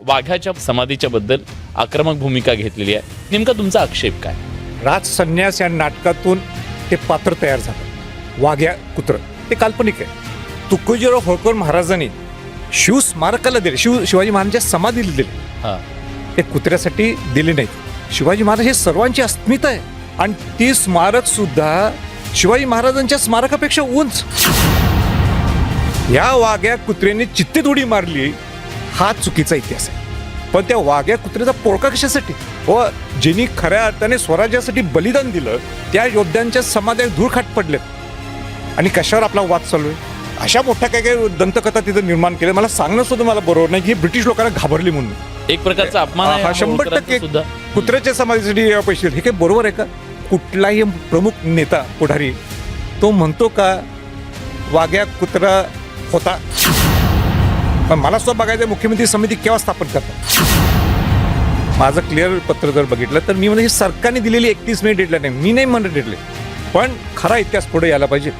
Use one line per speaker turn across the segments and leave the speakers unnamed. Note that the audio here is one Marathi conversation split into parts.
वाघाच्या समाधीच्या बद्दल आक्रमक भूमिका घेतलेली आहे. नेमका तुमचा आक्षेप काय?
राज संन्यास या नाटकातून ते पात्र तयार झालं. वाघ्या कुत्र. ते काल्पनिक आहे. तुकोजीराव होळकर महाराजांनी शिव स्मारकाला दिले. शिव शिवाजी महाराजांच्या समाधीला दिले.
हा.
ते कुत्र्यासाठी दिले नाहीत. शिवाजी महाराज हे सर्वांची अस्मिता आहे. आणि ती स्मारक सुद्धा शिवाजी महाराजांच्या स्मारकापेक्षा उंच. या वाघ्या कुत्र्याने चित्तेत उडी मारली. हा चुकीचा इतिहास आहे. पण त्या वाघ्या कुत्र्याचा पोळका कशासाठी? व ज्यांनी खऱ्या अर्थाने स्वराज्यासाठी बलिदान दिलं त्या योद्ध्यांच्या समाध्या धूळखाट पडलेत. आणि कशावर आपला वाद चालू आहे? अशा मोठ्या काय काय दंतकथा तिथं निर्माण केल्या? मला सांगणं सुद्धा मला बरोबर नाही की ब्रिटिश लोकांना घाबरली म्हणून.
एक प्रकारचा अपमान
हा शंभर टक्के कुत्र्याच्या समाधीसाठी पैसे. हे काय बरोबर आहे का? कुठलाही प्रमुख नेता पुढारी तो म्हणतो का वाघ्या कुत्रा होता. पण मला सुद्धा बघायचं मुख्यमंत्री समिती केव्हा स्थापन करतात? माझं क्लिअर पत्र जर बघितलं तर मी म्हणजे सरकारने दिलेली एकतीस मे डेडलाईन आहे. मी नाही म्हणत डेडले पण खरा इतिहास पुढे यायला पाहिजे.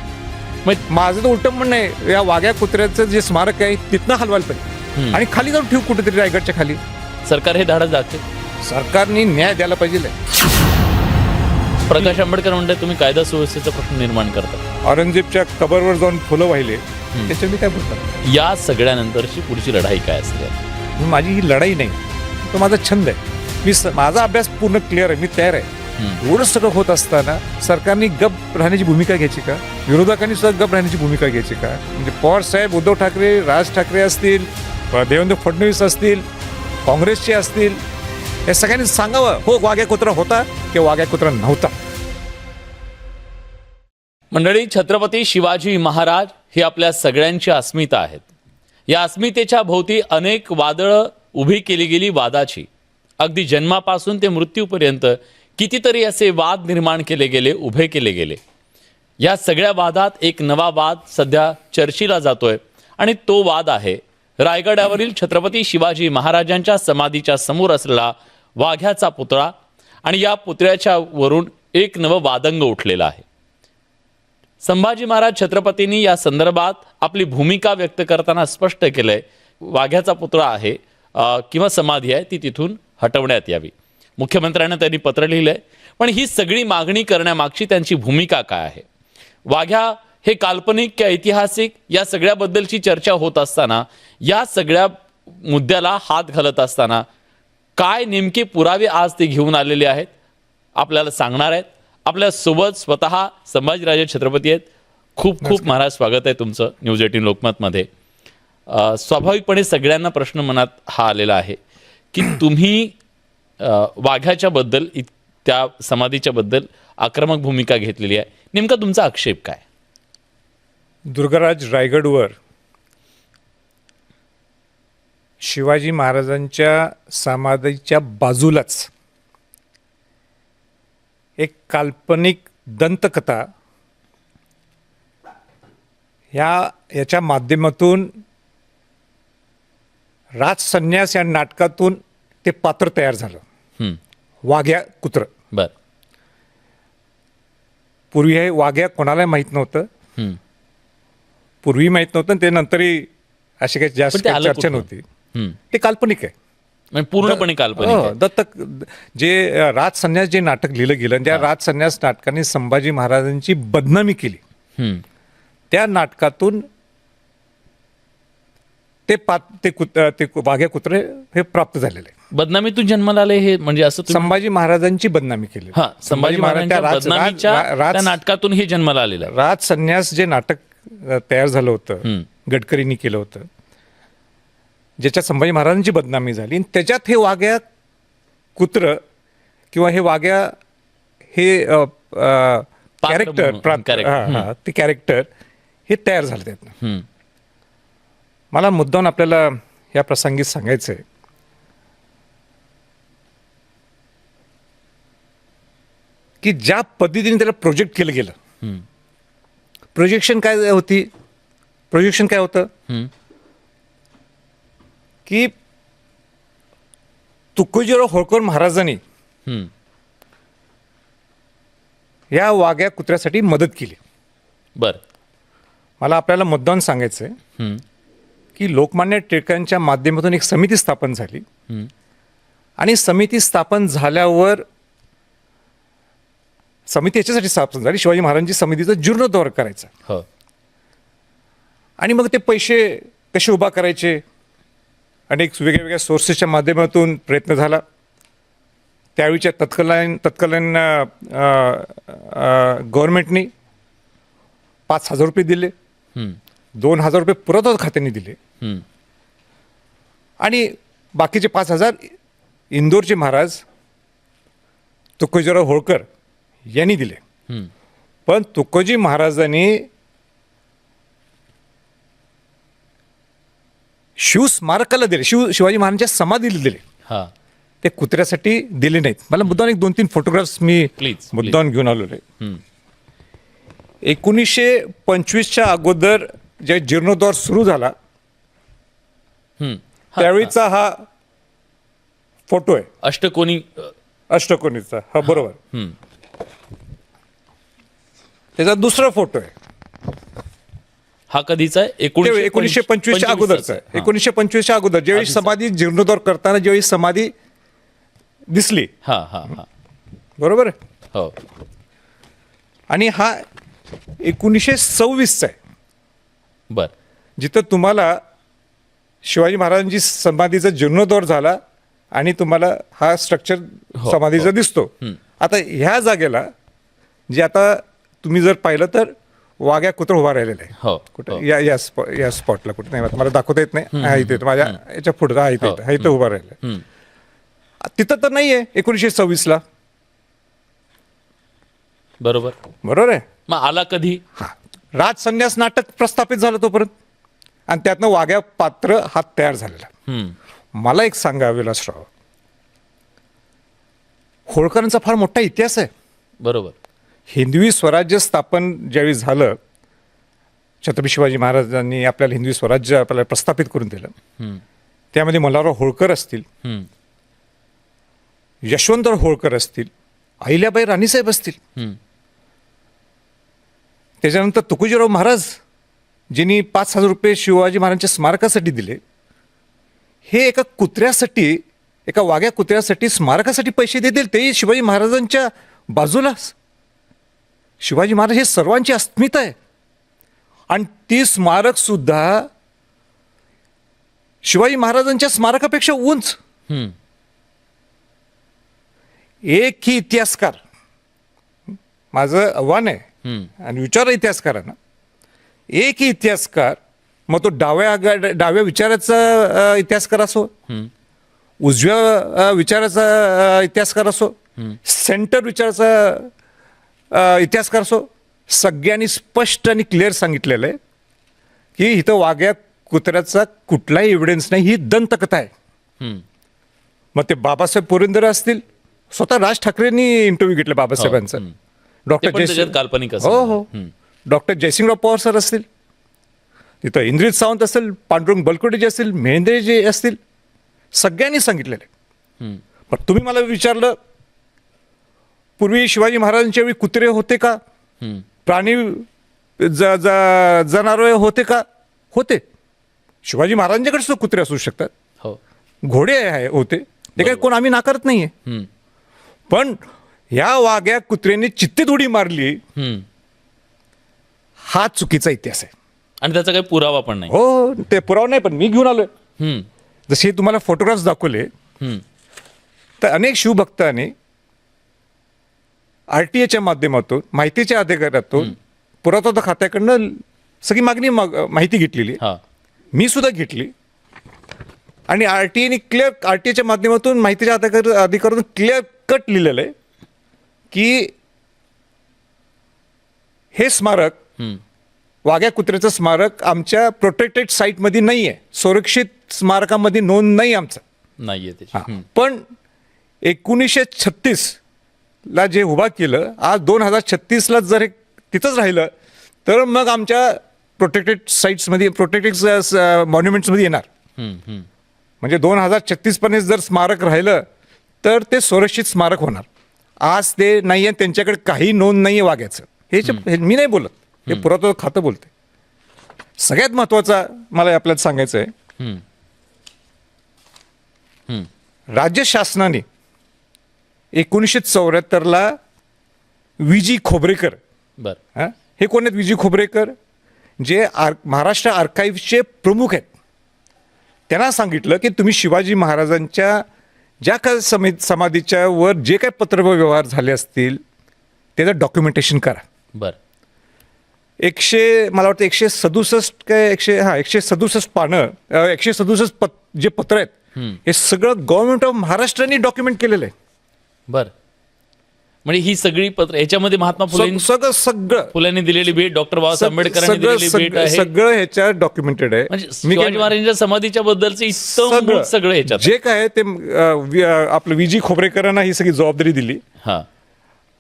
मग माझं तर उलटं म्हणणं आहे या वाघ्या कुत्र्याचं जे स्मारक आहे तिथनं हलवायला पाहिजे. आणि खाली जाऊन ठेवू कुठेतरी रायगडच्या खाली.
सरकार हे धाडस दाखते
सरकारने न्याय द्यायला पाहिजे.
प्रकाश आंबेडकर म्हणतात तुम्ही कायदा सुव्यवस्थेचा प्रश्न निर्माण करता.
औरंगजेबच्या कबरवर जाऊन फुलं वाहिले. त्याच्या मी काय बोलतात
या सगळ्यानंतरची पुढची लढाई काय असते?
माझी ही लढाई नाही तो माझा छंद आहे. मी स- माझा अभ्यास पूर्ण क्लिअर आहे मी तयार आहे. एवढं सगळं होत असताना सरकारने गप राहण्याची भूमिका घ्यायची का? विरोधकांनी सुद्धा गप राहण्याची भूमिका घ्यायची का? म्हणजे पवार साहेब उद्धव ठाकरे राज ठाकरे असतील देवेंद्र फडणवीस असतील काँग्रेसचे असतील या सगळ्यांनी सांगावं हो वाघ्या कुत्रा होता किंवा वाघ्या कुत्रा नव्हता.
मंडळी छत्रपती शिवाजी महाराज ही आपल्या सगळ्यांची अस्मिता आहेत. या अस्मितेच्या भोवती अनेक वादळं उभी केली गेली वादाची. अगदी जन्मापासून ते मृत्यूपर्यंत कितीतरी असे वाद निर्माण केले गेले उभे केले गेले. या सगळ्या वादात एक नवा वाद सध्या चर्चेला जातोय आणि तो वाद आहे रायगडावरील छत्रपती शिवाजी महाराजांच्या समाधीच्या समोर असलेला वाघ्याचा पुतळा आणि या पुतळ्याच्या वरून एक नवं वादंग उठलेलं आहे. संभाजी महाराज छत्रपतींनी या संदर्भात आपली भूमिका व्यक्त करताना स्पष्ट केलंय. वाघ्याचा पुतळा आहे किंवा समाधी आहे ती तिथून हटवण्यात यावी. मुख्यमंत्र्यांना त्यांनी पत्र लिहिलंय पण ही सगळी मागणी करण्यामागची त्यांची भूमिका काय आहे? वाघ्या हे काल्पनिक किंवा ऐतिहासिक या सगळ्याबद्दलची चर्चा होत असताना या सगळ्या मुद्द्याला हात घालत असताना काय नेमके पुरावे आज ते घेऊन आलेले आहेत आपल्याला सांगणार आहेत. आपल्यासोबत स्वतः संभाजीराजे छत्रपती आहेत. खूप खूप महाराज स्वागत आहे तुमचं न्यूज एटीन लोकमतमध्ये. स्वाभाविकपणे सगळ्यांना प्रश्न मनात हा आलेला आहे की तुम्ही अ, वाघाच्या बद्दल त्या समाधीच्या बद्दल आक्रमक भूमिका घेतलेली आहे. नेमका तुमचा आक्षेप काय?
दुर्गाराज रायगडवर शिवाजी महाराजांच्या समाधीच्या बाजूलाच एक काल्पनिक दंतकथा ह्या याच्या माध्यमातून राज संन्यास या नाटकातून ते पात्र तयार झालं. वाघ्या कुत्र.
बर.
पूर्वी हे वाघ्या कोणाला माहीत नव्हतं. पूर्वी माहीत नव्हतं ते नंतरही अशी काही जास्त चर्चा? नव्हती.
हं.
ते काल्पनिक आहे.
म्हणजे पूर्णपणे काल्पनिक
हो,
आहे.
दत्तक जे राज संन्यास जे नाटक लिहिलं गेलं आणि त्या राज संन्यास नाटकाने संभाजी महाराजांची बदनामी केली त्या नाटकातून ते पात ते कुत ते कु- वाघ्या कुत्रे हे प्राप्त झालेले आहे.
बदनामीतून जन्माला आले हे म्हणजे असं तुम्ही
संभाजी महाराजांची बदनामी केली
हा संभाजी महाराजांच्या
त्या राज-
बदनामीच्या
राज- राज-
त्या नाटकातून हे जन्माला आलेलं आहे
राज संन्यास जे नाटक अ, तयार झालं होतं. गडकरींनी केलं होतं ज्याच्यात संभाजी महाराजांची बदनामी झाली. आणि त्याच्यात हे वाघ्या कुत्र किंवा हे वाघ्या हे कॅरेक्टर. ते कॅरेक्टर हे तयार झालं त्यातनं.
हं,
मला मुद्दाम आपल्याला या प्रसंगी सांगायचं आहे की ज्या पद्धतीने त्याला प्रोजेक्ट केलं गेलं. प्रोजेक्शन काय होती? प्रोजेक्शन काय होतं. की तुकोजीराव होळकर महाराजांनी या वाघ्या कुत्र्यासाठी मदत केली.
बर.
मला आपल्याला मुद्दाम सांगायचं आहे की लोकमान्य टिळकांच्या माध्यमातून एक समिती स्थापन झाली. आणि समिती स्थापन झाल्यावर समिती याच्यासाठी स्थापन झाली. शिवाजी महाराजांची समितीचा जीर्णोद्धार करायचा.
हो.
आणि मग ते पैसे कसे उभा करायचे? अनेक वेगळ्या वेगळ्या सोर्सेसच्या माध्यमातून प्रयत्न झाला त्यावेळीच्या तत्कालीन तत्कालीन गव्हर्नमेंटनी पाच हजार रुपये दिले. दोन हजार रुपये पुरवठा खात्याने दिले. आणि बाकीचे पाच हजार इंदोरचे महाराज तुकोजीराव होळकर यांनी दिले. पण तुकोजी महाराजांनी शिवस्मारकाला दिले. शिव शिवाजी महाराजांच्या समाधीला दिले.
हा.
ते कुत्र्यासाठी दिले नाहीत. मला मुद्दाम एक दोन तीन फोटोग्राफ्स मी मुद्दाम घेऊन आलेलो आहे
हम्म.
एकोणीसशे पंचवीसच्या अगोदर जे जीर्णोद्धार सुरू झाला
हम्म.
त्यावेळीचा हा. फोटो आहे.
अष्टकोनी
अष्टकोनीचा हा बरोबर.
हम्म.
त्याचा दुसरा फोटो आहे.
हा कधीचा आहे?
ते एकोणीसशे पंचवीसच्या अगोदरचा आहे. एकोणीसशे पंचवीसच्या अगोदर ज्यावेळी. समाधी जीर्णोद्धार करताना ज्यावेळी समाधी दिसली.
हा हा हा.
बरोबर?
हो.
आणि हा एकोणीसशे सव्वीसचा आहे.
बर.
जिथं तुम्हाला शिवाजी महाराजांची समाधीचा जीर्णोद्धार झाला आणि तुम्हाला हा स्ट्रक्चर
हो,
समाधीचा दिसतो. आता ह्या जागेला जे आता तुम्ही जर पाहिलं तर वाघ्या कुत्र उभा राहिलेला. आहे
हो
कुठं?
हो.
या या स्पॉ या स्पॉटला कुठं? नाही मला दाखवता येत नाही. हा इथे माझ्या याच्यापुढे हा इथे
हो.
हा इथं उभा राहिला
हम्म.
तिथं तर नाहीये एकोणीसशे सव्वीसला.
बरोबर.
बरोबर आहे?
मग आला कधी?
हा. राज संन्यास नाटक प्रस्थापित झालं तोपर्यंत. आणि त्यातनं वाघ्या पात्र हा तयार झालेला.
हम्म.
मला एक सांगा विलासराव. होळकरांचा फार मोठा इतिहास आहे.
बरोबर.
हिंदवी स्वराज्य स्थापन ज्यावेळी झालं छत्रपती शिवाजी महाराजांनी आपल्याला हिंदवी स्वराज्य आपल्याला प्रस्थापित करून दिलं. त्यामध्ये मल्हारराव होळकर असतील. यशवंतराव होळकर असतील अहिल्याबाई राणीसाहेब असतील. त्याच्यानंतर तुकोजीराव महाराज ज्यांनी पाच हजार रुपये शिवाजी महाराजांच्या स्मारकासाठी दिले हे एका कुत्र्यासाठी एका वाघ्या कुत्र्यासाठी स्मारकासाठी पैसे देतील तेही शिवाजी महाराजांच्या बाजूला शिवाजी महाराज हे सर्वांची अस्मिता आहे. आणि ती स्मारक सुद्धा शिवाजी महाराजांच्या स्मारकापेक्षा उंच. एक ही इतिहासकार. माझं आव्हान आहे. आणि विचार इतिहासकारांना. एक ही इतिहासकार मग तो डाव्या डाव्या विचाराचा इतिहासकार असो. उजव्या विचाराचा इतिहासकार असो. सेंटर विचाराचा इतिहासकार असो सगळ्यांनी स्पष्ट आणि क्लिअर सांगितलेलं आहे की इथं वाघ्या कुत्र्याचा कुठलाही एव्हिडन्स नाही ही दंतकथा आहे. मग ते बाबासाहेब पुरंदर असतील. स्वतः राज ठाकरेंनी इंटरव्ह्यू घेतला बाबासाहेबांचा.
ते
डॉक्टर जयसिंग
काल्पनिक
हो हो. डॉक्टर जयसिंगराव पवार सर असतील. तिथं इंद्रित सावंत असेल पांडुरंग बलकोटे जे असतील मेहेंद्रे जे असतील. सगळ्यांनी सांगितलेलं. पण तुम्ही मला विचारलं पूर्वी शिवाजी महाराजांच्या वेळी कुत्रे होते का. प्राणी ज ज- जनावरे होते का? होते. शिवाजी महाराजांच्याकडे सुद्धा कुत्रे असू शकतात.
हो.
घोडे आहे होते. ते काय कोण आम्ही नाकारत नाहीये. पण ह्या वाघ्या कुत्र्याने चित्तीत उडी मारली. हा चुकीचा इतिहास आहे.
आणि त्याचा काही पुरावा पण नाही.
हो ते पुरावा नाही पण मी घेऊन आलोय. जसे तुम्हाला फोटोग्राफ्स दाखवले. तर अनेक शिवभक्तांनी आर टी एच्या माध्यमातून माहितीच्या अधिकारातून पुरातत्व खात्याकडनं सगळी मागणी माग माहिती घेतलेली. मी सुद्धा घेतली. आणि आर टी एने क्लिअर आर टी एच्या माध्यमातून माहितीच्या अधिकार अधिकारातून क्लिअर कट लिहिलेलं आहे की हे स्मारक. वाघ्या कुत्र्याचं स्मारक आमच्या प्रोटेक्टेड साईटमध्ये नाही आहे सुरक्षित स्मारकामध्ये नोंद नाही आमचं. हा.
हम्म.
पण एकोणीसशे छत्तीस ला जे उभा केलं आज दोन हजार छत्तीसला जर हे तिथंच राहिलं तर मग आमच्या प्रोटेक्टेड साईट्समध्ये प्रोटेक्टेड मॉन्युमेंट्समध्ये येणार. म्हणजे दोन हजार छत्तीसपर्यंत जर स्मारक राहिलं तर ते सुरक्षित स्मारक होणार. आज ते नाही आहे त्यांच्याकडे काही नोंद नाही आहे वाघ्याचं हे मी नाही बोलत. हे पुरातत्व खातं बोलते. सगळ्यात महत्त्वाचा मला आपल्याला सांगायचं आहे. राज्य शासनाने एकोणीसशे चौऱ्याहत्तरला विजी खोबरेकर.
बर.
हा? हे कोण आहेत विजी खोबरेकर? जे आर महाराष्ट्र आर्काईव्हचे प्रमुख आहेत. त्यांना सांगितलं की तुम्ही शिवाजी महाराजांच्या ज्या काय समी समाधीच्या वर जे काही पत्रव्यवहार झाले असतील त्याचं डॉक्युमेंटेशन करा.
बर.
एकशे मला वाटतं एकशे सदुसष्ट काय एकशे हां एकशे सदुसष्ट पानं एकशे सदुसष्ट पत जे पत्र आहेत हे सगळं गव्हर्नमेंट ऑफ महाराष्ट्राने डॉक्युमेंट केलेलं आहे.
बर. म्हणजे ही सगळी पत्र याच्यामध्ये महात्मा फुले
सग- सगळं सगळं.
फुल्यांनी दिलेली भेट डॉक्टर बाबासाहेब आंबेडकरांनी
सगळं
दिलेली भेट
सगळं
आहे.
सगळं ह्याच्यात डॉक्युमेंटेड आहे.
म्हणजे शिवाजी महाराजांच्या समाधीच्या बद्दलचं इतकं सगळं. ह्याच्यात.
जे काय ते आपलं विजी खोबरेकरांना ही सगळी जबाबदारी दिली.
हा.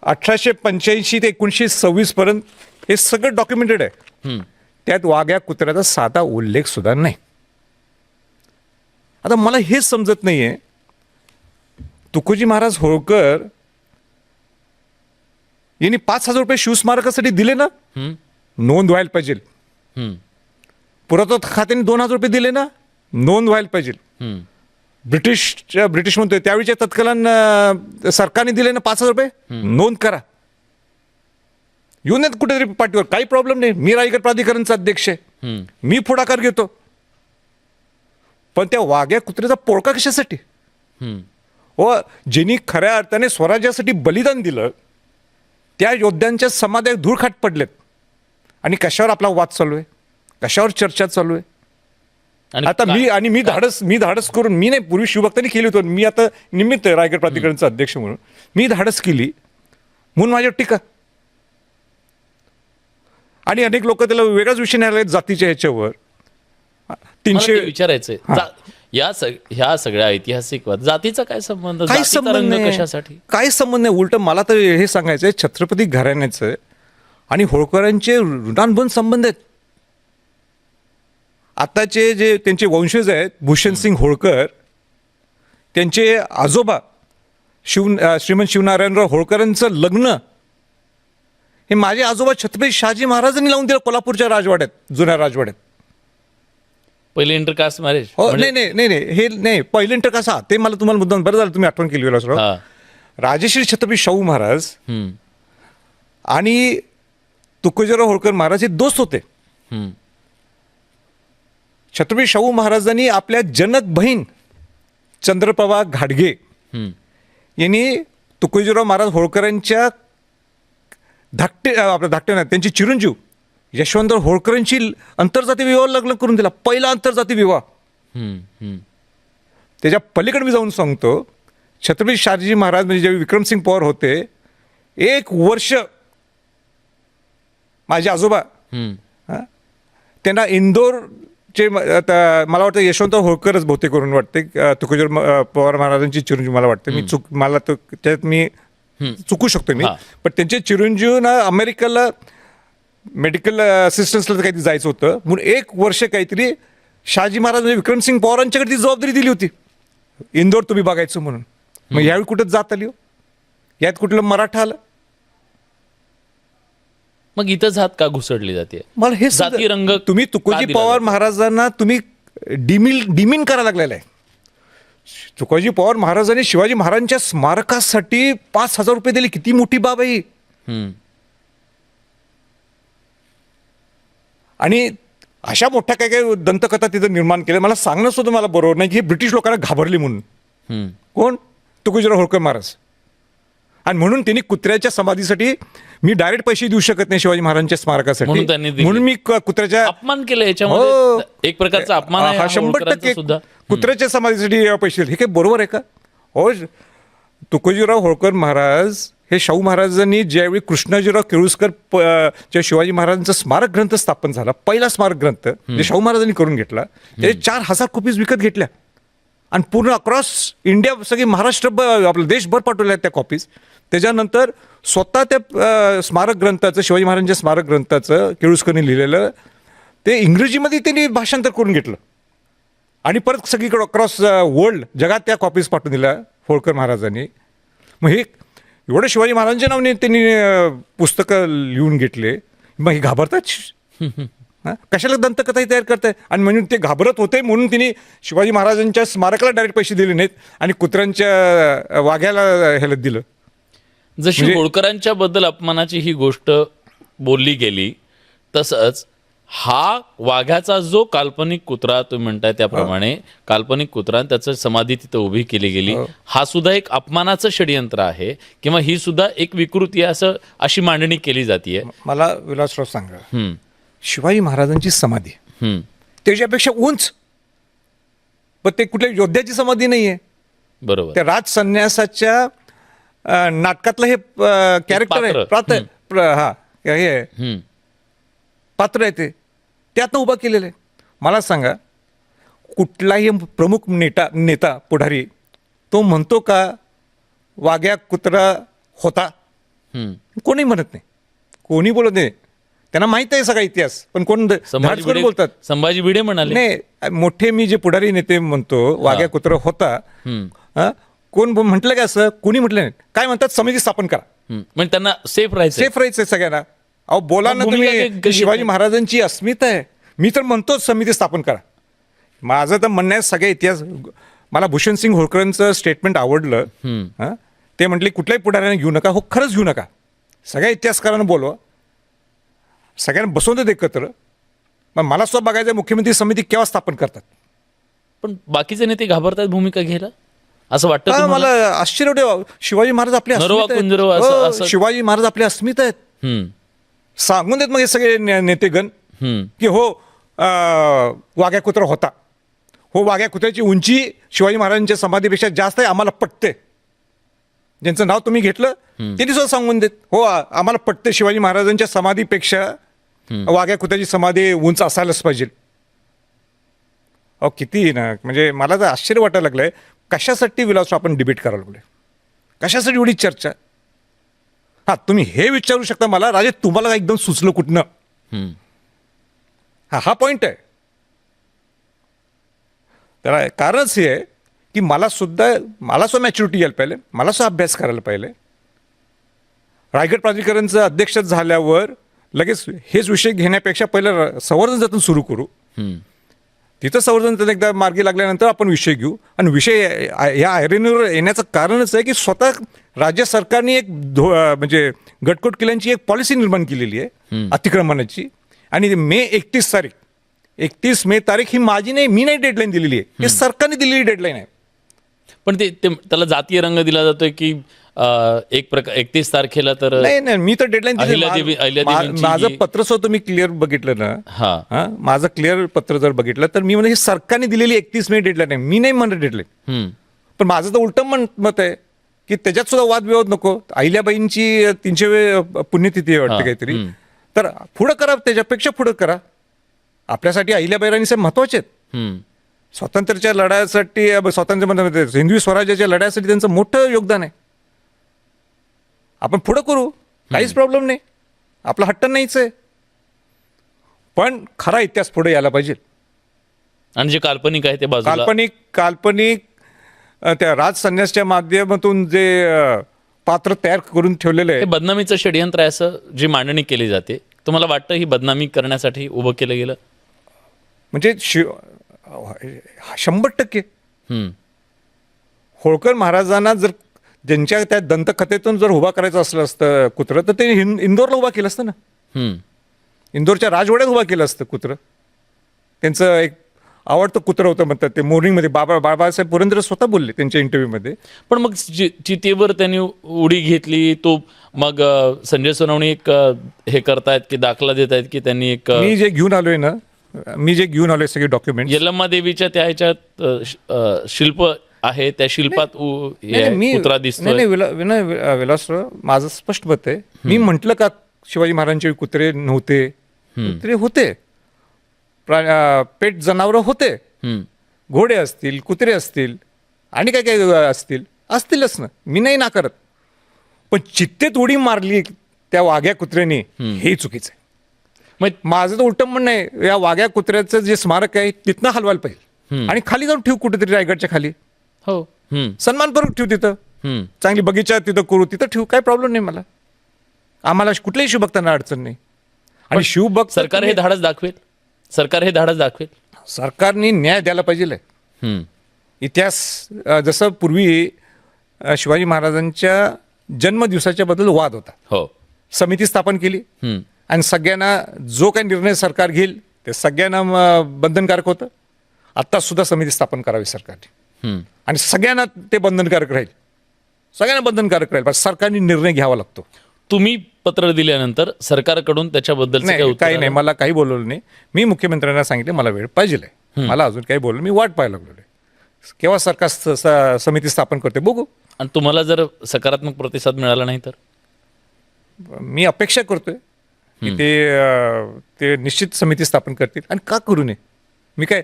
अठराशे पंच्याऐंशी ते एकोणीसशे सव्वीस पर्यंत हे सगळं डॉक्युमेंटेड आहे. त्यात वाघ्या कुत्र्याचा साधा उल्लेख सुद्धा नाही. आता मला हेच समजत नाहीये तुकोजी महाराज होळकर यांनी पाच हजार रुपये शिवस्मारकासाठी दिले ना. नोंद व्हायला पाहिजे. पुरातत्व खात्याने दोन हजार रुपये दिले ना? नोंद व्हायला पाहिजे. ब्रिटिश ब्रिटिश म्हणतोय त्यावेळीच्या तत्कालीन सरकारने दिले ना पाच हजार रुपये? नोंद करा. येऊन येत कुठेतरी पाठीवर. काही प्रॉब्लेम नाही. मी रायगड प्राधिकरणचा अध्यक्ष आहे. मी पुढाकार घेतो. पण त्या वाघ्या कुत्र्याचा पोळका कशासाठी. व ज्यांनी खऱ्या अर्थाने स्वराज्यासाठी बलिदान दिलं त्या योद्ध्यांच्या समाध्या धूळखाट पडलेत. आणि कशावर आपला वाद चालू आहे? कशावर चर्चा चालू आहे? आता मी आणि मी धाडस मी धाडस करून मी नाही पूर्वी शिवभक्तांनी केली होती मी आता निमित्त आहे रायगड प्राधिकरणचा अध्यक्ष म्हणून मी धाडस केली. म्हणून माझ्यावर टीका. आणि अनेक लोक त्याला वेगळाच विषय न्यायालयात जातीच्या ह्याच्यावर. तीनशे
जा- या सग ह्या सगळ्या ऐतिहासिक जातीचा काय संबंध? जातीचा
संबंध
रंग
नाही
कशासाठी?
काही संबंध नाही उलट मला तर हे सांगायचं आहे छत्रपती घराण्याचं आणि होळकरांचे ऋणानुबंध संबंध आहेत. आताचे जे त्यांचे वंशज आहेत भूषण सिंग होळकर त्यांचे आजोबा शिव अं, श्रीमंत शिवनारायणराव होळकरांचं लग्न हे माझे आजोबा छत्रपती शहाजी महाराजांनी लावून दिलं कोल्हापूरच्या राजवाड्यात जुन्या राजवाड्यात.
पहिले इंटरकास्ट मॅरेज
हो नाही नाही नाही नाही हे नाही पहिलं इंटर कसा ते मला तुम्हाला मुद्दाम बरं झालं तुम्ही आठवण केली विलासराव
हा
राजश्री छत्रपती शाहू महाराज
हम्म.
आणि तुकोजीराव होळकर महाराज हे दोस्त होते
हम्म.
छत्रपती शाहू महाराजांनी आपल्या जनक बहीण चंद्रप्रभा घाडगे
हम्म.
यांनी तुकोजीराव महाराज होळकरांच्या धाकटे अं, आपलं धाकटे नाही त्यांची चिरंजीव यशवंतराव होळकरांची आंतरजाती विवाह लग्न करून दिला. पहिला आंतरजाती विवाह. त्याच्या पलीकडे मी जाऊन सांगतो छत्रपती शहाजी महाराज म्हणजे ज्यावेळी विक्रमसिंग पवार होते एक वर्ष माझे आजोबा. त्यांना इंदोरचे मला वाटतं यशवंतराव होळकरच बहुतेक करून वाटते. तुकोजीर पवार महाराजांची चिरंजीव मला वाटतं. मी चुक मला तो त्यात मी चुकू शकतो मी. पण त्यांचे चिरंजीव ना अमेरिकेला मेडिकल असिस्टन्सला काहीतरी जायचं होतं. म्हणून एक वर्ष काहीतरी शहाजी महाराज म्हणजे विक्रमसिंग पवारांच्याकडे ती जबाबदारी दिली होती. इंदोर तुम्ही बघायचं म्हणून. मग यावेळी कुठं जात आली हो. यात कुठलं मराठा आलं.
मग इथं जात का घुसडली जाते?
मला हे
जाती रंग
तुम्ही तुकोजी पवार? महाराजांना तुम्ही डिमिल डिमिन करायला लागलेला आहे. तुकोजी पवार महाराजांनी शिवाजी महाराजांच्या स्मारकासाठी पाच हजार रुपये दिले. किती मोठी बाब आहे ही.
हम्म.
आणि अशा मोठ्या काय काय दंतकथा तिथं निर्माण केल्या. मला सांगणं सुद्धा मला बरोबर नाही की हे ब्रिटिश लोकांना घाबरले म्हणून. कोण? तुकोजीराव होळकर महाराज. आणि म्हणून त्यांनी कुत्र्याच्या समाधीसाठी मी डायरेक्ट पैसे देऊ शकत नाही शिवाजी महाराजांच्या स्मारकासाठी.
म्हणून
मी कुत्र्याच्या
अपमान केलं
हो.
याच्यामध्ये एक प्रकारचा अपमान
हा
हा
शंभर टक्के कुत्र्याच्या समाधीसाठी पैसे हे काही बरोबर आहे का? हो तुकोजीराव होळकर महाराज हे शाहू महाराजांनी ज्यावेळी कृष्णाजीराव केळुसकर च्या शिवाजी महाराजांचा स्मारक ग्रंथ स्थापन झाला पहिला स्मारक ग्रंथ जे शाहू महाराजांनी करून घेतला त्याचे चार हजार कॉपीज विकत घेतल्या. आणि पूर्ण अक्रॉस इंडिया सगळी महाराष्ट्र आपलं देशभर पाठवल्या त्या कॉपीज त्याच्यानंतर स्वतः त्या स्मारक ग्रंथाचं शिवाजी महाराजांच्या स्मारक ग्रंथाचं केळुसकरने लिहिलेलं ते इंग्रजीमध्ये त्यांनी भाषांतर करून घेतलं. आणि परत सगळीकडे अक्रॉस वर्ल्ड जगात त्या कॉपीज पाठवून दिल्या होळकर महाराजांनी. मग हे एवढं शिवाजी महाराजांच्या नावाने त्यांनी पुस्तकं लिहून घेतले. मग हे घाबरतात? कशाला दंतकथाही तयार करताय? आणि म्हणून ते घाबरत होते म्हणून तिने शिवाजी महाराजांच्या स्मारकाला डायरेक्ट पैसे दिले नाहीत आणि कुत्र्यांच्या वाघ्याला ह्याला दिलं.
जशी
म्हणजे-
होळकरांच्या बद्दल अपमानाची ही गोष्ट बोलली गेली तसंच हा वाघ्याचा जो काल्पनिक कुत्रा तुम्ही म्हणताय त्याप्रमाणे काल्पनिक कुत्रा त्याचं समाधी तिथं उभी केली गेली हा. सुद्धा एक अपमानाचं षडयंत्र आहे किंवा ही सुद्धा एक विकृती आहे असं अशी मांडणी केली जाते
मला विलासराव सांगा. शिवाजी महाराजांची समाधी. त्याच्यापेक्षा उंच. पण ते कुठल्या योद्ध्याची समाधी नाही आहे
बरोबर.
त्या राज संन्यासाच्या नाटकातलं हे कॅरेक्टर आहे. हा हे. पात्र आहे ते. त्यातनं उभं केलेलं आहे. मला सांगा कुठलाही प्रमुख नेता नेता पुढारी तो म्हणतो का वाघ्या कुत्रा होता. कोणी म्हणत नाही. कोणी बोलत नाही. त्यांना माहीत आहे सगळा इतिहास पण कोण बोलतात?
संभाजी भिडे म्हणाले.
नाही मोठे मी जे पुढारी नेते म्हणतो वाघ्या कुत्रा होता. हा? कोण म्हटलं का असं? कोणी म्हटलं नाही. काय म्हणतात? समिती स्थापन करा.
म्हणजे त्यांना सेफ राहायचं
सेफ राहायचं सगळ्यांना. अहो बोला ना तुम्ही शिवाजी महाराजांची अस्मिता आहे. मी तर म्हणतोच समिती स्थापन करा. माझं तर म्हणणं आहे सगळे इतिहास मला भूषण सिंग होळकरांचं स्टेटमेंट आवडलं? ते म्हटले कुठल्याही पुढाऱ्याने घेऊ नका हो खरंच घेऊ नका. सगळ्या इतिहासकारांना बोलवा. सगळ्यांना बसवून देत एकत्र. मग मला सुद्धा बघायचं मुख्यमंत्री समिती केव्हा स्थापन करतात?
पण बाकीचे नेते घाबरतात भूमिका घ्यायला? असं वाटतं?
मला आश्चर्य. शिवाजी महाराज आपले हो, शिवाजी महाराज आपले अस्मिता आहेत. सांगून देत मग हे सगळे ने- नेतेगण. की हो अं, वाघ्या कुत्रा होता. हो वाघ्या कुत्र्याची उंची शिवाजी महाराजांच्या समाधीपेक्षा जास्त आहे आम्हाला पटते. ज्यांचं नाव तुम्ही घेतलं त्यांनी सुद्धा सांगून देत. हो आ- आम्हाला पटते शिवाजी महाराजांच्या समाधीपेक्षा वाघ्या कुत्र्याची समाधी उंच असायलाच पाहिजे. अहो किती ना म्हणजे मला तर आश्चर्य वाटायला लागलंय कशासाठी विलास आपण डिबेट करायला लागलोय? कशासाठी एवढी चर्चा? हा तुम्ही हे विचारू शकता मला. राजे तुम्हाला एकदम सुचलं कुठनं. हा हा पॉईंट आहे. त्याला कारणच हे आहे की मला सुद्धा मला सुद्धा मॅच्युरिटी यायला पाहिजे. मला सुद्धा अभ्यास करायला पाहिजे. रायगड प्राधिकरणचं अध्यक्ष झाल्यावर लगेच हेच विषय घेण्यापेक्षा पहिलं संवर्धन जतन सुरू करू. तिथं संवर्धन जतन एकदा मार्गी लागल्यानंतर आपण विषय घेऊ. आणि विषय या- आयरनीवर येण्याचं कारणच आहे की स्वतः राज्य सरकारने एक धो म्हणजे गटकोट किल्ल्यांची एक पॉलिसी निर्माण केलेली आहे अतिक्रमणाची. आणि मे एकतीस तारीख एकतीस मे तारीख ही माझी नाही मी नाही डेडलाईन दिलेली आहे. हे सरकारने दिलेली डेडलाईन आहे.
पण ते त्याला जातीय रंग दिला जातोय की एक प्रकार एकतीस तारखेला तर
नाही नाही मी तर डेडलाईन
अहिल्यादेवी- अहिल्यादेवींची
माझं
जी-
पत्र सुद्धा तुम्ही क्लिअर बघितलं ना?
हा.
हा? माझं क्लिअर पत्र जर बघितलं तर मी म्हणजे ही सरकारने दिलेली एकतीस मे डेडलाईन आहे. मी नाही म्हणत डेडलाईन
हम्म.
पण माझं तर उलटं मन मत आहे की त्याच्यात सुद्धा वादविवाद नको. अहिल्याबाईंची तीनशे वे पुण्यतिथी आहे वाटते काहीतरी.
हम्म.
तर पुढं करा त्याच्यापेक्षा पुढं करा. आपल्यासाठी अहिल्याबाई राणी साहेब महत्त्वाचे आहेत.
हम्म.
स्वातंत्र्याच्या लढ्यासाठी अ, स्वातंत्र्य म्हणतात हिंदवी स्वराज्याच्या लढ्यासाठी त्यांचं मोठं योगदान आहे. आपण पुढं करू. काहीच प्रॉब्लेम नाही. आपला हट्ट नाहीच आहे. पण खरा इतिहास पुढे यायला पाहिजे.
आणि जे काल्पनिक आहे ते बाजूला
काल्पनिक काल्पनिक त्या राज संन्यासच्या माध्यमातून जे पात्र तयार करून ठेवलेलं आहे
बदनामीचं षडयंत्र आहे असं जी मांडणी केली जाते. तुम्हाला वाटतं ही बदनामी करण्यासाठी उभं केलं गेलं?
म्हणजे शिव शंभर टक्के.
हम्म.
होळकर महाराजांना जर ज्यांच्या त्या दंतकथेतून जर उभा करायचं असलं असतं कुत्रं तर ते इंदोरला उभा केलं असतं ना.
हम्म.
इंदोरच्या राजवाड्यात उभा केलं असतं कुत्रं. त्यांचं एक आवडतं कुत्रं होतं म्हणतात ते मोर्निंगमध्ये बाबा बाबासाहेब पुरंदरे स्वतः बोलले त्यांच्या इंटरव्ह्यूमध्ये
पण मग चितेवर त्यांनी उडी घेतली तो मग संजय सोनवणे एक हे करतायत की दाखला देत आहेत की त्यांनी एक
मी जे घेऊन आलोय ना मी जे घेऊन आलोय सगळे डॉक्युमेंट
यल्लम्मा देवीच्या त्या ह्याच्यात शिल्प आहे त्या शिल्पात उ- हे आहे,
मी
कुत्रा
नाही
दिसतोय.
नाही विला- विनय वि- विलासराव माझं स्पष्ट मत आहे. मी म्हटलं का शिवाजी महाराजांचे कुत्रे नव्हते? कुत्रे होते. प्रा- अं, पेट जनावरं होते.
हम्म.
घोडे असतील कुत्रे असतील आणि काय काय असतील? असतीलच ना. मी नाही नाकारत. पण चित्तेत उडी मारली त्या वाघ्या कुत्र्याने हे चुकीचं आहे.
मग
माझं तर उलटं म्हणणं आहे या वाघ्या कुत्र्याचं जे स्मारक आहे तिथनं हलवायला पाहिजे. आणि खाली जाऊन ठेवू कुठेतरी रायगडच्या खाली.
हो.
सन्मानपूर्वक ठेवू तिथं. चांगली बगीचा तिथं करू. तिथं ठेवू काय प्रॉब्लेम नाही मला. आम्हाला कुठल्याही शिवभक्तांना अडचण नाही. आणि शिवभक्त
सरकार हे धाडस दाखवेल. सरकार हे धाडस दाखवेल.
सरकारने न्याय द्यायला पाहिजे. इतिहास जसं पूर्वी शिवाजी महाराजांच्या जन्मदिवसाच्या बद्दल वाद होता.
हो.
समिती स्थापन केली. आणि सगळ्यांना जो काही निर्णय सरकार घेईल ते सगळ्यांना बंधनकारक होतं. आत्ता सुद्धा समिती स्थापन करावी सरकारने. आणि सगळ्यांना ते बंधनकारक राहील. सगळ्यांना बंधनकारक राहील पण सरकारने निर्णय घ्यावा लागतो.
तुम्ही पत्र दिल्यानंतर सरकारकडून त्याच्याबद्दलचं काही
नाही काही नाही? मला काही बोलवलं नाही. मी मुख्यमंत्र्यांना सांगितले मला वेळ पाहिजे आहे. मला अजून काही बोललं मी वाट पाहायला लागलो केव्हा सरकार समिती स्थापन करते बघू.
आणि तुम्हाला जर सकारात्मक प्रतिसाद मिळाला नाही तर?
मी अपेक्षा करतोय की ते ते निश्चित समिती स्थापन करतील. आणि का करू नये? मी काय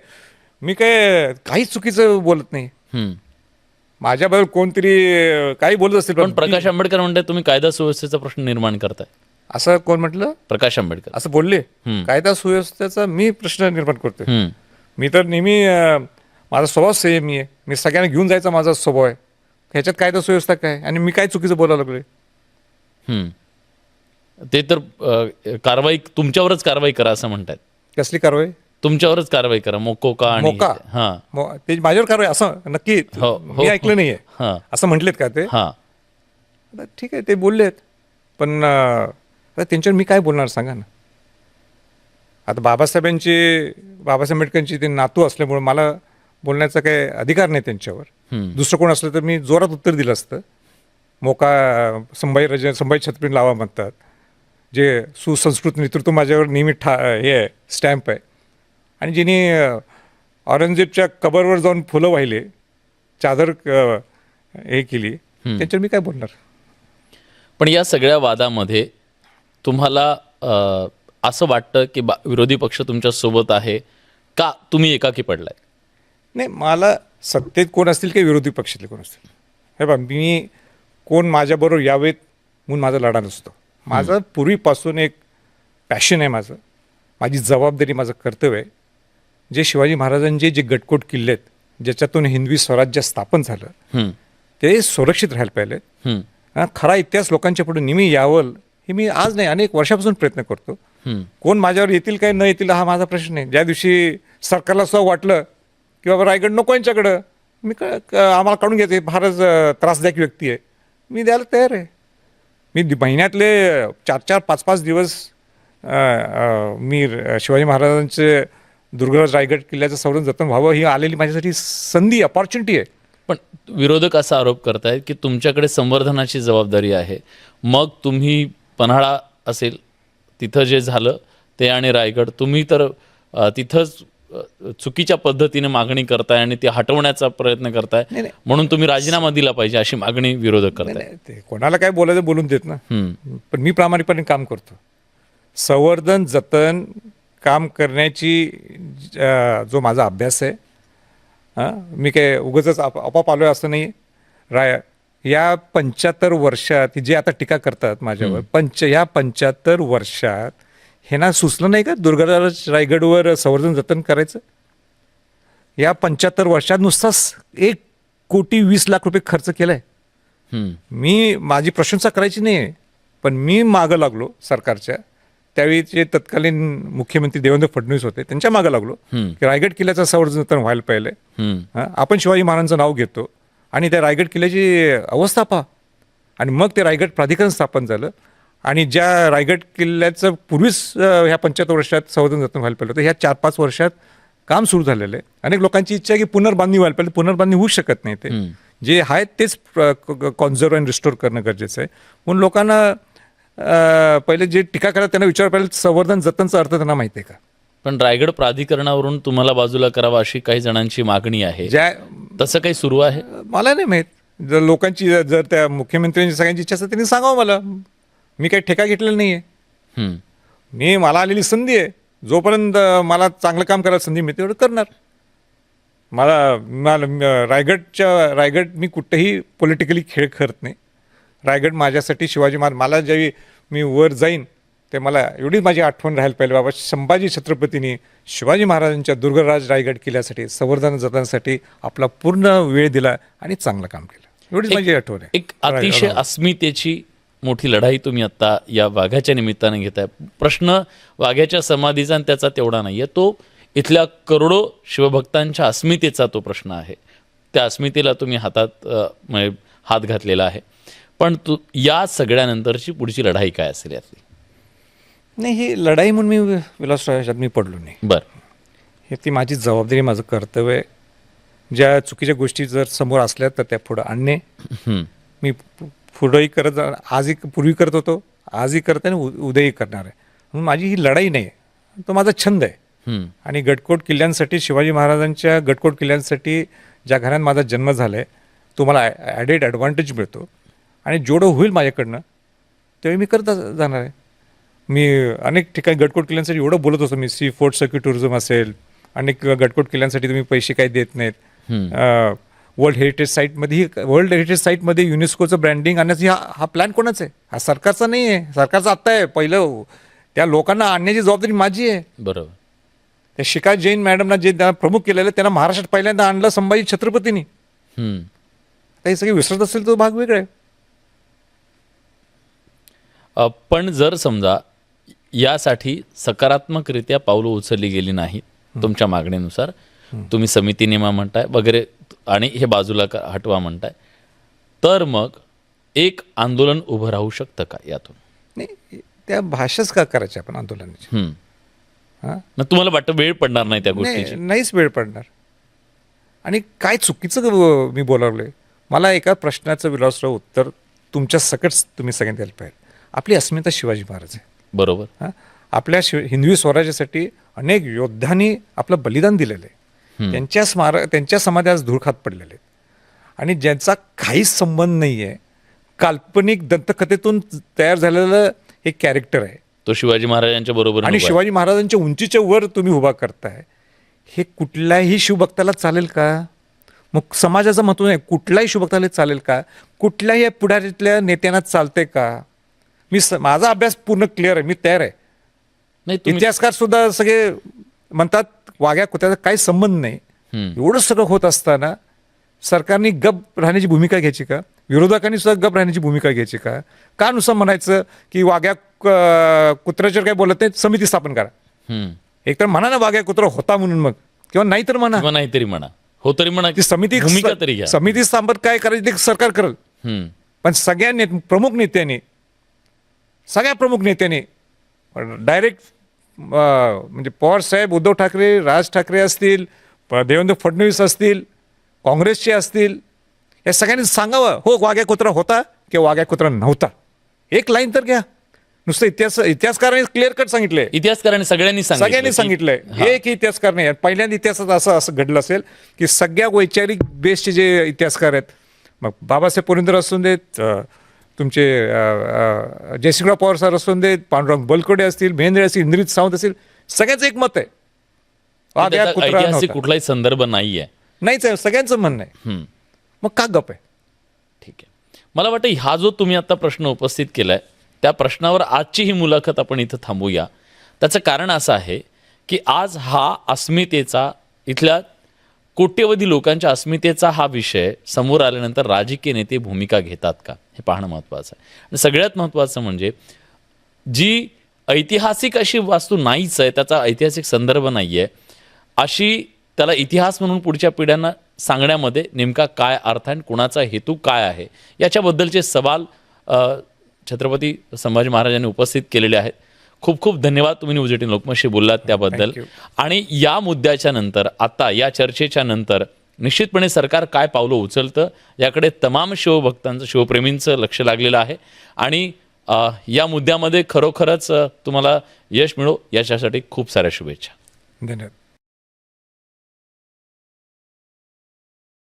मी काय काही चुकीचं बोलत नाही.
हम्म.
माझ्याबरोबर कोणतरी काही बोलत असतील
पण प्रकाश आंबेडकर म्हणतात तुम्ही कायदा सुव्यवस्थेचा प्रश्न निर्माण करताय.
असं कोण म्हटलं?
प्रकाश आंबेडकर.
असं बोलले. कायदा सुव्यवस्थेचा मी प्रश्न निर्माण करतोय. मी तर नेहमी माझा स्वभाव संयमी आहे. मी सगळ्यांना घेऊन जायचा माझा स्वभाव आहे. ह्याच्यात कायदा सुव्यवस्था काय? आणि मी काय चुकीचं बोलायला लागलोय.
ते तर कारवाई तुमच्यावरच कारवाई करा असं म्हणतात
कसली कारवाई?
तुमच्यावरच कारवाई करा. मोकोका आणि
मोका?
हा.
ते माझ्यावर कारवाई असं नक्की
हो, हो.
मी ऐकलं नाहीये.
हा.
असं म्हटलेत का ते?
हा.
आता ठीक आहे ते बोललेत. पण अं, आता त्यांच्यावर मी काय बोलणार सांगा ना. आता बाबासाहेबांची बाबासाहेब आंबेडकरांची ते नातू असल्यामुळे मला बोलण्याचा काही अधिकार नाही त्यांच्यावर.
हम्म.
दुसरं कोण असलं तर मी जोरात उत्तर दिलं असतं. मोका अं, संभाजी राजे संभाजी छत्रपती लावा म्हणतात. जे सुसंस्कृत नेतृत्व माझ्यावर नेहमी ठा हे आहे स्टॅम्प आहे. आणि जिने औरंगजेबच्या कबरवर जाऊन फुलं वाहिले चादर हे केली त्यांच्यावर मी काय बोलणार?
पण या सगळ्या वादामध्ये तुम्हाला असं वाटतं की बा विरोधी पक्ष तुमच्यासोबत आहे का? तुम्ही एकाकी पडलाय?
नाही मला सत्तेत कोण असतील काही विरोधी पक्षातले कोण असतील? हे बा मी कोण माझ्याबरोबर यावेत म्हणून माझा लढा नसतो. माझं पूर्वीपासून एक पॅशन आहे माझं. माझी जबाबदारी माझं कर्तव्य आहे. जे शिवाजी महाराजांचे जे गटकोट किल्ले आहेत ज्याच्यातून हिंदवी स्वराज्य स्थापन झालं. ते सुरक्षित राहायला पाहिजे खरा इतिहास लोकांच्या पुढे नेहमी यावं हे मी आज नाही अनेक वर्षापासून प्रयत्न करतो. कोण माझ्यावर येतील काय न येतील हा माझा प्रश्न आहे. ज्या दिवशी सरकारला सुद्धा वाटलं की बाबा रायगड नको यांच्याकडं मी आम्हाला काढून घ्यायचे फारच त्रासदायक व्यक्ती आहे. मी द्यायला तयार आहे. मी महिन्यातले चार चार पाच पाच दिवस मी शिवाजी महाराजांचे दुर्गराज रायगड किल्ल्याचं संवर्धन जतन व्हावं ही आलेली माझ्यासाठी संधी अपॉर्च्युनिटी आहे.
पण विरोधक असा आरोप करतायत की तुमच्याकडे संवर्धनाची जबाबदारी आहे. मग तुम्ही पन्हाळा असेल तिथं जे झालं ते आणि रायगड तुम्ही तर तिथंच चुकीच्या पद्धतीने मागणी करताय आणि ती हटवण्याचा प्रयत्न करताय. म्हणून तुम्ही राजीनामा दिला पाहिजे अशी मागणी विरोधक करताय
ते कोणाला काय बोलायचं बोलून देत ना. पण मी प्रामाणिकपणे काम करतो. संवर्धन जतन काम करण्याची जो माझा अभ्यास आहे हां मी काय उगाच आपाप आलो आहे असं नाही राय या पंच्याहत्तर वर्षात जे आता टीका करतात माझ्यावर पंच या पंच्याहत्तर वर्षात हे ना सुचलं नाही का दुर्गाराज रायगडवर संवर्धन जतन करायचं? या पंच्याहत्तर वर्षात नुसताच एक कोटी वीस लाख रुपये खर्च केला आहे
हम्म.
मी माझी प्रशंसा करायची नाही पण मी मागं लागलो सरकारच्या. त्यावेळी जे तत्कालीन मुख्यमंत्री देवेंद्र फडणवीस होते त्यांच्या मागं लागलो. की रायगड किल्ल्याचं संवर्धन जतन व्हायला पाहिजे. हं? आपण शिवाजी महाराजांचं नाव घेतो आणि त्या रायगड किल्ल्याची अवस्था पहा आणि मग ते रायगड प्राधिकरण स्थापन झालं आणि ज्या रायगड किल्ल्याचं पूर्वीच ह्या पंच्याहत्तर वर्षात संवर्धन जतन व्हायला पाहिजे होतं ह्या चार पाच वर्षात काम सुरू झालेलं आहे अनेक लोकांची इच्छा आहे की पुनर्बांधणी व्हायला पाहिजे पुनर्बांधणी होऊ शकत नाही ते जे आहेत तेच कॉन्झर्व आणि रिस्टोर करणं गरजेचं आहे म्हणून लोकांना पहिले जे टीका करतात त्यांना विचार पाहिजे संवर्धन जतनचा अर्थ त्यांना माहिती आहे का?
पण रायगड प्राधिकरणावरून तुम्हाला बाजूला करावं अशी काही जणांची मागणी आहे.
ज्या
तसं काही सुरू आहे?
मला नाही माहीत. जर लोकांची जर त्या मुख्यमंत्र्यांची सगळ्यांची इच्छा असेल त्यांनी सांगावं मला. मी काही ठेका घेतलेला नाही आहे. मी मला आलेली संधी आहे. जोपर्यंत मला चांगलं काम करायला संधी मिळते तेवढं करणार. मला मला रायगडच्या रायगड मी कुठेही पॉलिटिकली खेळ करत नाही. रायगड माझ्यासाठी शिवाजी महाराज मला ज्यावेळी मी वर जाईन ते मला एवढीच माझी आठवण राहायला पाहिजे बाबा संभाजी छत्रपतींनी शिवाजी महाराजांच्या दुर्गराज रायगड किल्ल्यासाठी संवर्धन जतनासाठी आपला पूर्ण वेळ दिला आणि चांगलं काम केलं. एवढीच माझी आठवण आहे.
एक अतिशय अस्मितेची मोठी लढाई तुम्ही आत्ता या वाघाच्या निमित्ताने घेताय. प्रश्न वाघाच्या समाधीचा आणि त्याचा तेवढा नाही आहे तो इथल्या करोडो शिवभक्तांच्या अस्मितेचा तो प्रश्न आहे. त्या अस्मितेला तुम्ही हातात म्हणजे हात घातलेला आहे. पण तू या सगळ्यानंतरची पुढची लढाई काय असेल यातली?
नाही ही लढाई म्हणून मी विलासराव ह्याच्यात मी पडलो नाही.
बरं.
हे ती माझी जबाबदारी माझं कर्तव्य आहे. ज्या चुकीच्या गोष्टी जर समोर असल्या तर त्या पुढं आणणे. मी पु- पुढंही करत जा- आजही पूर्वी करत होतो आजही करते आणि उ- उद्याही करणार आहे. म्हणून माझी ही लढाई नाही आहे. तो माझा छंद आहे. आणि गडकोट किल्ल्यांसाठी शिवाजी महाराजांच्या गडकोट किल्ल्यांसाठी ज्या घरात माझा जन्म झाला आहे तो मला ॲडेड ॲडव्हान्टेज मिळतो. आणि जेवढं होईल माझ्याकडनं तेव्हा मी करत जाणार आहे. मी अनेक ठिकाणी गडकोट किल्ल्यांसाठी एवढं बोलत असतो मी सी फोर्ट सर्क्यू टुरिझम असेल अनेक गडकोट किल्ल्यांसाठी तुम्ही पैसे काही देत नाहीत. वर्ल्ड हेरिटेज साईटमध्ये वर्ल्ड हेरिटेज साईटमध्ये युनेस्कोचं ब्रँडिंग आणण्याचा हा हा प्लॅन कोणाचा आहे? हा सरकारचा नाही आहे. सरकारचा आत्ता आहे. पहिलं त्या लोकांना आणण्याची जबाबदारी माझी आहे.
बरोबर.
त्या शिका जैन मॅडमना जे प्रमुख केलेलं त्यांना महाराष्ट्रात पहिल्यांदा आणलं संभाजी छत्रपतींनी.
हं.
काही सगळे विसरत असेल तो भाग वेगळा आहे.
पण जर समजा यासाठी सकारात्मकरित्या पावलं उचलली गेली नाही तुमच्या मागणीनुसार तुम्ही समिती नेमा म्हणताय वगैरे आणि हे बाजूला हटवा म्हणताय तर मग एक आंदोलन उभं राहू शकतं का यातून?
नाही त्या भाषाच का करायची आपण आंदोलनाची?
हं.
हां?
तुम्हाला वाटतं वेळ पडणार नाही त्या गोष्टीची?
नाही नाहीच वेळ पडणार. आणि काय चुकीचं मी बोलावलंय? मला एका प्रश्नाचं विलासराव उत्तर तुमच्या सकट तुम्ही सगळ्यांनी द्यायला पाहिजे. आपली अस्मिता शिवाजी महाराज आहे.
बरोबर.
हां? आपल्या शिव हिंदवी स्वराज्यासाठी अनेक योद्धांनी आपलं बलिदान दिलेलं आहे. त्यांच्या स्मारक त्यांच्या समाधी आज धूळखात पडलेले आहेत. आणि ज्यांचा काहीच संबंध नाही आहे काल्पनिक दंतकथेतून तयार झालेलं एक कॅरेक्टर आहे.
तो शिवाजी महाराजांच्या बरोबर
आणि शिवाजी महाराजांच्या उंचीच्या वर तुम्ही उभा करताय. हे कुठल्याही शिवभक्ताला चालेल का? मग समाजाचं महत्त्व नाही कुठल्याही शिवभक्ताला चालेल का? कुठल्याही पुढारीतल्या नेत्यांना चालते का? मी माझा अभ्यास पूर्ण क्लिअर आहे मी तयार आहे.
नाही
इतिहासकार सुद्धा सगळे म्हणतात वाघ्या कुत्र्याचा काही संबंध नाही. एवढं सगळं होत असताना सरकारने गप राहण्याची भूमिका घ्यायची का? विरोधकांनी सुद्धा गप राहण्याची भूमिका घ्यायची का? का नुसतं म्हणायचं की वाघ्या क- कुत्र्याच्यावर काही बोलत नाही समिती स्थापन करा. एकतर म्हणा ना वाघ्या कुत्रा होता म्हणून मग. किंवा नाही तर म्हणा.
नाहीतरी म्हणा. हो तरी म्हणा.
ती समिती
भूमिका तरी
समिती स्थापन काय करायची ते सरकार करेल. पण सगळ्या प्रमुख नेत्यांनी सगळ्या प्रमुख नेत्यांनी डायरेक्ट म्हणजे पवार साहेब उद्धव ठाकरे राज ठाकरे असतील देवेंद्र फडणवीस असतील काँग्रेसचे असतील या सगळ्यांनी सांगावं हो वाघ्या कुत्रा होता किंवा वाघ्या कुत्रा नव्हता. एक लाईन तर घ्या. नुसतं इतिहास इतिहासकारांनी क्लिअर कट सांगितलंय
इतिहासकारांनी सगळ्यांनी सांगितलं.
सगळ्यांनी सांगितलंय एक इतिहासकार नाही पहिल्यांदा इतिहासात असं असं घडलं असेल की सगळ्या वैचारिक बेसचे जे इतिहासकार आहेत मग बाबासाहेब पुरंदर असून देत तुमचे जयसिंगराव पवार सर असून देत पांडुरंग बलकोडे असतील महेंद्र असतील इंद्रित सावंत असतील सगळ्यांचं एक मत आहे.
कुठलाही संदर्भ नाहीये.
नाहीच आहे सगळ्यांचं म्हणणं आहे. मग का गप आहे?
ठीक आहे. मला वाटतं हा जो तुम्ही आता प्रश्न उपस्थित केलाय त्या प्रश्नावर आजची ही मुलाखत आपण इथं थांबूया. त्याचं कारण असं आहे की आज हा अस्मितेचा इथल्या कोट्यवधी लोकांच्या अस्मितेचा हा विषय समोर आल्यानंतर राजकीय नेते भूमिका घेतात का? हे पाहणं महत्त्वाचं आहे. आणि सगळ्यात महत्त्वाचं म्हणजे जी ऐतिहासिक अशी वास्तू नाहीच आहे त्याचा ऐतिहासिक संदर्भ नाही आहे अशी त्याला इतिहास म्हणून पुढच्या पिढ्यांना सांगण्यामध्ये नेमका काय अर्थ आहे आणि कुणाचा हेतू काय आहे याच्याबद्दलचे सवाल छत्रपती संभाजी महाराजांनी उपस्थित केलेले आहेत. खूप खूप धन्यवाद तुम्ही न्यूज एटीन लोकमतशी बोललात त्याबद्दल. आणि या मुद्द्याच्या नंतर आता या चर्चेच्या नंतर निश्चितपणे सरकार काय पावलं उचलतं याकडे तमाम शिवभक्तांचं शिवप्रेमींचं लक्ष लागलेलं आहे. आणि या मुद्द्यामध्ये खरोखरच तुम्हाला यश मिळो याच्यासाठी खूप साऱ्या शुभेच्छा.
धन्यवाद.